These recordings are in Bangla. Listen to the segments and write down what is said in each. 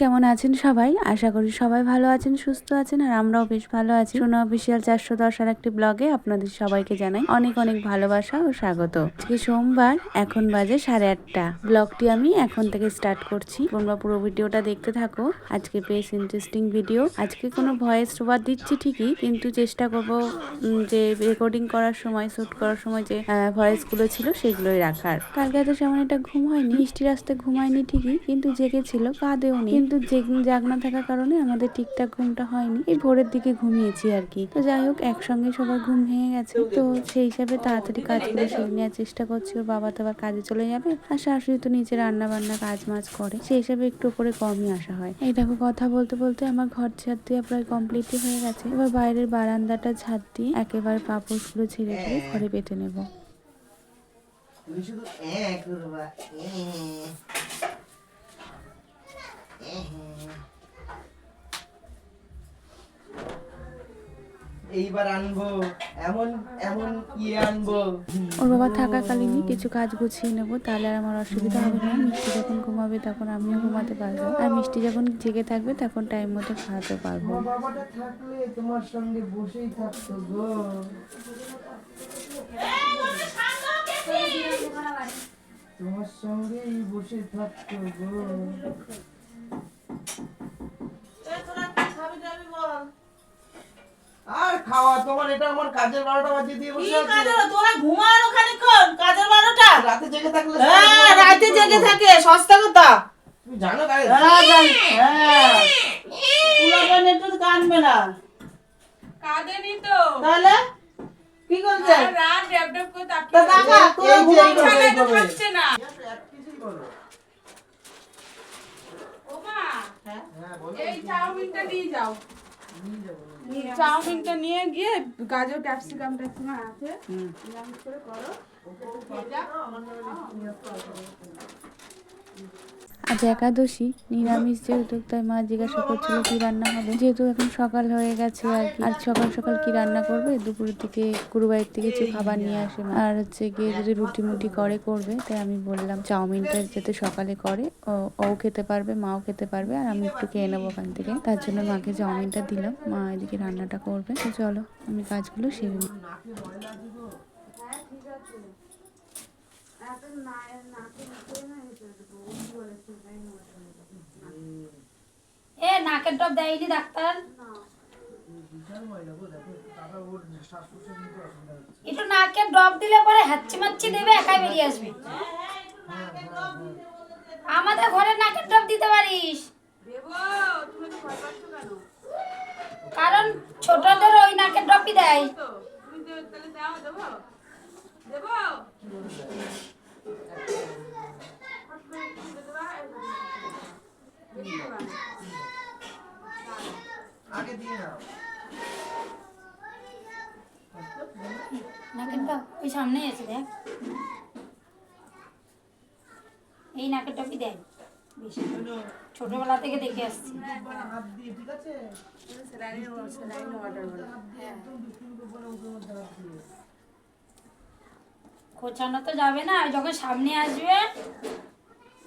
কেমন আছেন সবাই? আশা করি সবাই ভালো আছেন, সুস্থ আছেন, আর আমরাও বেশ ভালো আছি। সোনা অফিসিয়াল চারশো দশ আর একটি ব্লগে আপনাদের সবাইকে জানাই অনেক অনেক ভালোবাসা ও স্বাগত। আজকে সোমবার, এখন বাজে সাড়ে আটটা। ব্লগটি আমি এখন থেকে স্টার্ট করছি। তোমরা পুরো ভিডিওটা দেখতে থাকো। আজকে বেশ ইন্টারেস্টিং ভিডিও আজকে কোনো ভয়েস ওভার দিচ্ছি ঠিকই, কিন্তু চেষ্টা করব যে রেকর্ডিং করার সময় শ্যুট করার সময় যে ভয়েসগুলো ছিল সেগুলোই রাখার। কালকে তো সেমন একটা ঘুম হয়নি, মিষ্টি রাস্তায় ঘুমায়নি ঠিকই, কিন্তু জেগেছিল কাঁদেও নি কিন্তু জেগ- না থাকার কারণে আমাদের ঠিকঠাক ঘুমটা হয়নি। এই ভোরের দিকে ঘুমিয়েছি আর কি। তো যাই হোক, একসঙ্গে সবার ঘুম ভেঙে গেছে। তো সেই হিসাবে তাড়াতাড়ি কাজগুলো সেরে নেওয়ার চেষ্টা করছি। ওর বাবা তো আবার কাজে চলে যাবে। আর শাশুড়ি তো নিচে রান্না বান্না কাজ মাজ করে। সেই হিসাবে একটু করে কমই আসা হয়। এই দেখো, কথা বলতে বলতে আমার ঘর ঝাড় দিয়ে প্রায় কমপ্লিটই হয়ে গেছে। এবার বাইরের বারান্দাটা ঝাড় দিয়ে একেবারে পাপোশগুলো ছেড়ে দিয়ে ঘরে পেতে নেব। শুধু এ করবা এ। এহে। এইবার আনব এমন এমন ইয়ে আনব। ওর বাবা থাকাকালীনই কিছু কাজ গুছিয়ে নেব তাহলে আর আমার অসুবিধা হবে না। মিষ্টি যখন ঘুমাবে তখন আমিও ঘুমাতে পারব। আর মিষ্টি যখন জেগে থাকবে তখন টাইম মতো খাওয়াতে পারব। তোমার বাবাটা থাকলে তোমার সঙ্গে বসেই থাকতো গো। তোমার সঙ্গেই বসে থাকতো গো। আর খাওয়া তোমার এটা আমার কাজের বারোটা বাজিয়ে দিয়ে কি বসে আছে। কাজের তোরা ঘুমানো খানিকক্ষণ কাজের বারোটা? রাতে জেগে থাকলে হ্যাঁ রাতে জেগে থাকে সস্তা কথা। তুমি জানো গায়ে? হ্যাঁ জানি। হ্যাঁ। পুলাগান একটু কানবে না। কাঁদেনি তো। তাহলে? কি করছে? আর রাত ড্যাব ড্যাব করে তোরা যে ঘুমানো এইভাবে, ছানায় তো এইভাবে। থাকছে না এক কিছুই বলো ও মা হ্যাঁ বলো এই চাউমিনটা নিয়ে যাও। চাউমিনটা নিয়ে গিয়ে গাজর ক্যাপসিকাম ট্যাপসিকাম আছে। করে করো। আজ একাদশী, নিরামিষ যেহেতু, তাই মা জিজ্ঞাসা করছিল কি রান্না হবে। যেহেতু এখন সকাল হয়ে গেছে আর কি। আজ সকাল সকাল কি রান্না করবে? দুপুরের দিকে গুরুবাড়ির থেকে কিছু খাবার নিয়ে আসে আর হচ্ছে গিয়ে যদি রুটি মুটি করে, করবে, তাই আমি বললাম চাউমিনটা যাতে সকালে করে। ও খেতে পারবে, মাও খেতে পারবে, আর আমি একটু খেয়ে নেব ওখান থেকে। তার জন্য মাকে চাউমিনটা দিলাম। মা এদিকে রান্নাটা করবে। তো চলো, আমি কাজগুলো সেরে নিই এ নাকের দেয়নি ডাক্তার? একটু দিলে পরে হাচ্ছি মাচ্ছি দেবে একাই বেরিয়ে আসবে। আমাদের ঘরে নাকের ডব দিতে পারিস। কারণ ছোটদের ওই নাকের ডবই দেয়। তো তুমি তাহলে দাও দেবো দেবো আগে দিয়ে নাও নাকের সামনেই আছে দেখ। এই নাকের দেয় বেশি। ছোটবেলা থেকে দেখে আসছি। খোঁচানো তো যাবে না যখন সামনে আসবে,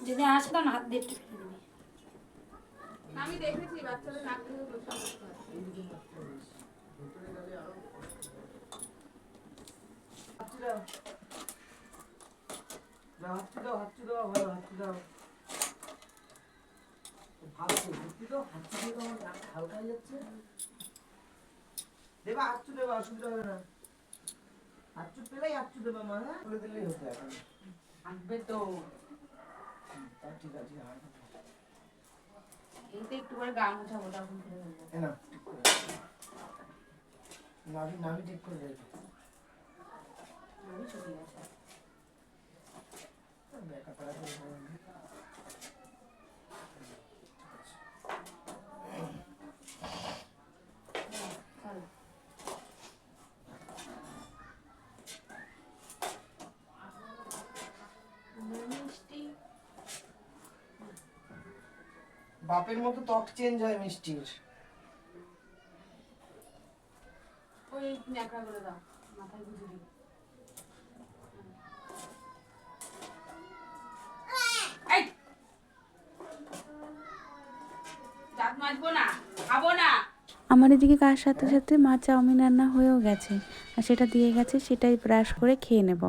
যদি আসে তখন হাত দিয়ে আমি দেখেছি, বাচ্চাদের নাক থেকে প্রসাব করতে হয়। হাতটি দাও। দাও, হাতটি দাও হাতটি দাও ভালো হাতটি দাও। ভালো হাতটি দাও হাতটি দিয়ে তোমার হালকা হয়ে যাচ্ছে। দেবা হাতচু দেবা অসুবিধা হবে না। হাতচু পেলেই হাতচু দেবা মা হ্যাঁ? বলে দিলেই হতো এখন। থাকবে তো। ঠিক আছে আর এই তো একটু করে গা মোছাবো তখন না নাভি নাভি ঠিক করে দেবে বাপের মতো ত্বক চেঞ্জ হয় মিষ্টির ওই ন্যাকড়া করে দাও মাথায় গুঁজে দিই এই মাজবো না খাব না। আমার এদিকে কার সাথে সাথে মা চাউমিন রান্না হয়েও গেছে আর সেটা দিয়ে গেছে সেটাই ব্রাশ করে খেয়ে নেব।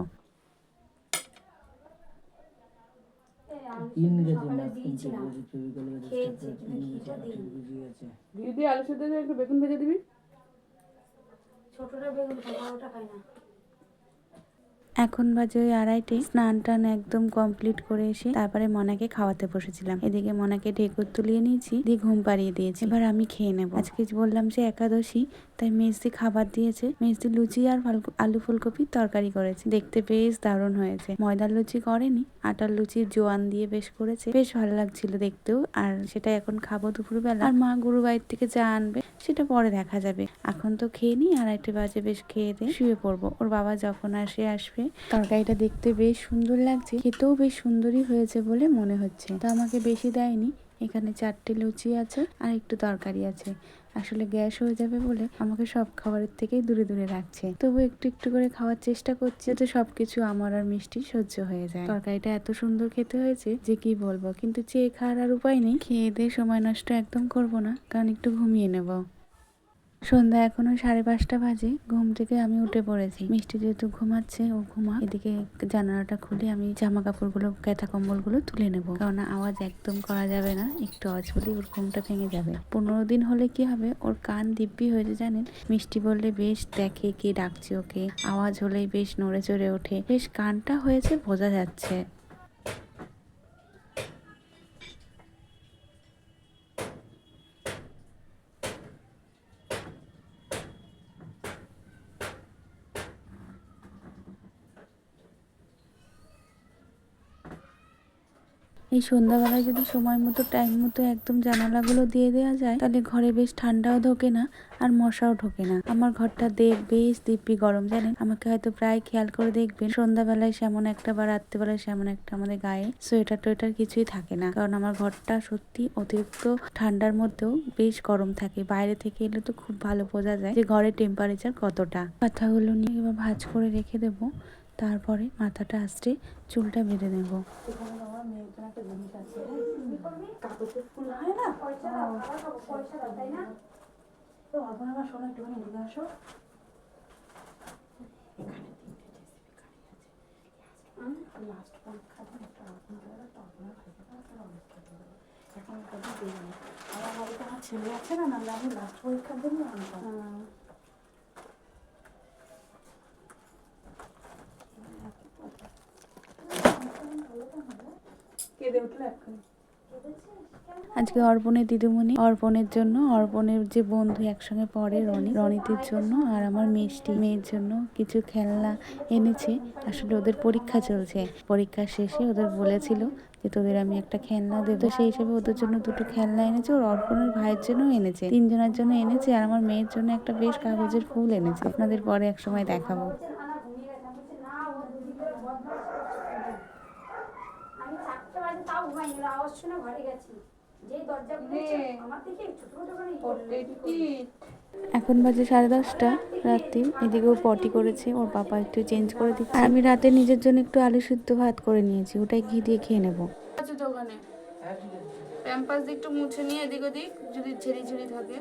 দিদি আলু সেদ্ধ একটু বেগুন ভেজে দিবি? ছোটটা বেগুন খাই না। এখন বাজে ওই আড়াইটে। স্নান টান একদম কমপ্লিট করে এসে তারপরে মনাকে খাওয়াতে বসেছিলাম। এদিকে মনাকে ঢেকুর তুলিয়ে নিয়েছি, দিয়ে ঘুম পাড়িয়ে দিয়েছি। এবার আমি খেয়ে নেব। আজকে বললাম যে একাদশী, তাই মেজদি খাবার দিয়েছে। মেজদি লুচি আর আলু ফুলকপির তরকারি করেছে। দেখতে বেশ দারুণ হয়েছে। ময়দার লুচি করেনি, আটার লুচি জোয়ান দিয়ে বেশ করেছে। বেশ ভালো লাগছিল দেখতেও, আর সেটা এখন খাব দুপুরবেলা। আর মা গুরু বাড়ির থেকে যা আনবে, সেটা পরে দেখা যাবে। এখন তো খেয়ে নি আড়াইটে বাজে, বেশ খেয়ে দিয়ে শুয়ে পড়ব। ওর বাবা যখন আসে, আসবে। তরকারিটা দেখতে বেশ সুন্দর লাগছে। খেতেও বেশ সুন্দরই হয়েছে বলে মনে হচ্ছে। তো আমাকে বেশি দেয়নি। এখানে চারটে লুচি আছে আর একটু তরকারি আছে। আসলে গ্যাস হয়ে যাবে বলে আমাকে সব খাবারের থেকেই দূরে দূরে রাখছে। তবু একটু একটু করে খাওয়ার চেষ্টা করছি যাতে সবকিছু আমার আর মিষ্টি সহ্য হয়ে যায়। তরকারিটা এত সুন্দর খেতে হয়েছে যে কি বলব? কিন্তু চেয়ে খাওয়ার আর উপায় নেই। খেয়ে দিয়ে সময় নষ্ট একদম করব না। কারণ একটু ঘুমিয়ে নেব। সন্ধ্যা এখনও সাড়ে পাঁচটা বাজে, ঘুম থেকে আমি উঠে পড়েছি। মিষ্টি যেহেতু ঘুমাচ্ছে, ও ঘুমা এদিকে জানালাটা খুলে আমি জামা কাপড়গুলো কেথা কম্বলগুলো তুলে নেব। কারণ আওয়াজ একদম করা যাবে না, একটু আওয়াজ হলে ওর ঘুমটা ভেঙে যাবে। পনেরো দিন হলে কি হবে? ওর কান দিব্যি হয়েছে, জানেন? মিষ্টি বললে, বেশ, দেখে কে ডাকছে ওকে। আওয়াজ হলেই বেশ নড়ে চড়ে ওঠে। বেশ, কানটা হয়েছে, বোঝা যাচ্ছে। এই সন্ধ্যাবেলায় যদি সময় মতো টাইম মতো একদম জানালাগুলো দিয়ে দেওয়া যায়, তাহলে ঘরে বেশ ঠান্ডাও ঢোকে না আর মশাও ঢোকে না। আমার ঘরটা দেখ বেশ দিব্যি গরম, জানেন? আমাকে হয়তো প্রায় খেয়াল করে দেখবেন, সন্ধ্যাবেলায় সেমন একটা বা রাত্রিবেলায় সেমন একটা আমাদের গায়ে সোয়েটার টোয়েটার কিছুই থাকে না। কারণ আমার ঘরটা সত্যি অতিরিক্ত ঠান্ডার মধ্যেও বেশ গরম থাকে। বাইরে থেকে এলে তো খুব ভালো বোঝা যায় যে ঘরের টেম্পারেচার কতটা। পাতাগুলো নিয়ে এবার ভাজ করে রেখে দেবো। তারপরে মাথাটা আসতে চুলটা বেঁধে নেব। আমি লাস্ট পরীক্ষার জন্য নেব আজকে অর্পণের দিদিমণি। অর্পণের জন্য, অর্পণের যে বন্ধু একসঙ্গে পড়ে রনি, রনিতির জন্য আর আমার মিষ্টি মেয়ের জন্য কিছু খেলনা এনেছে। আসলে ওদের পরীক্ষা চলছে। পরীক্ষা শেষে ওদের বলেছিল যে তোদের আমি একটা খেলনা দেবো। তো সেই হিসেবে ওদের জন্য দুটো খেলনা এনেছে। ওর অর্পণের ভাইয়ের জন্য এনেছে। তিনজনের জন্য এনেছে আর আমার মেয়ের জন্য একটা বেশ কাগজের ফুল এনেছে। আপনাদের পরে এক সময় দেখাবো আনা ঘুমিয়ে গেছে আমি বলছি, না ও দুদিন ধরে বদমাশ করছে। আমি চারটে বাজে তাও ঘরে গেছি। যে দরজা খুলেছে আমার দিকে ছোট ছোট করে এখন বাজে সাড়ে দশটা রাত্রি। এদিকেও পটি করেছে ওর পাপা একটু চেঞ্জ করে দিচ্ছে। আর আমি রাতে নিজের জন্য একটু আলু সিদ্ধ ভাত করে নিয়েছি ওটাই ঘি দিয়ে খেয়ে নেব। আছে প্যাম্পাস দিয়ে একটু মুছে নিয়ে এদিক ওদিক যদি ঝেড়ি ঝেড়ি থাকে।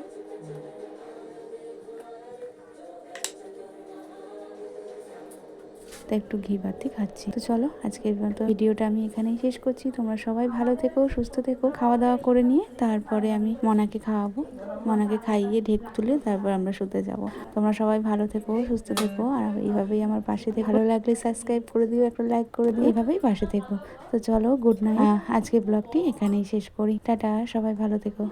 তো একটু ঘি বাতি খাচ্ছি। তো চলো, আজকের মতো ভিডিওটা আমি এখানেই শেষ করছি। তোমরা সবাই ভালো থেকো, সুস্থ থেকো। খাওয়া দাওয়া করে নিয়ে তারপরে আমি মনাকে খাওয়াবো। মনাকে খাইয়ে ঢেক তুলে তারপর আমরা শুতে যাব। তোমরা সবাই ভালো থেকো, সুস্থ থেকো। আর এইভাবেই আমার পাশে থেকে। ভালো লাগলে সাবস্ক্রাইব করে দিও, একটা লাইক করে দিও। এইভাবেই পাশে থেকো। তো চলো, গুড নাইট। আজকে ব্লগটি এখানেই শেষ করি। টাটা, সবাই ভালো থেকো।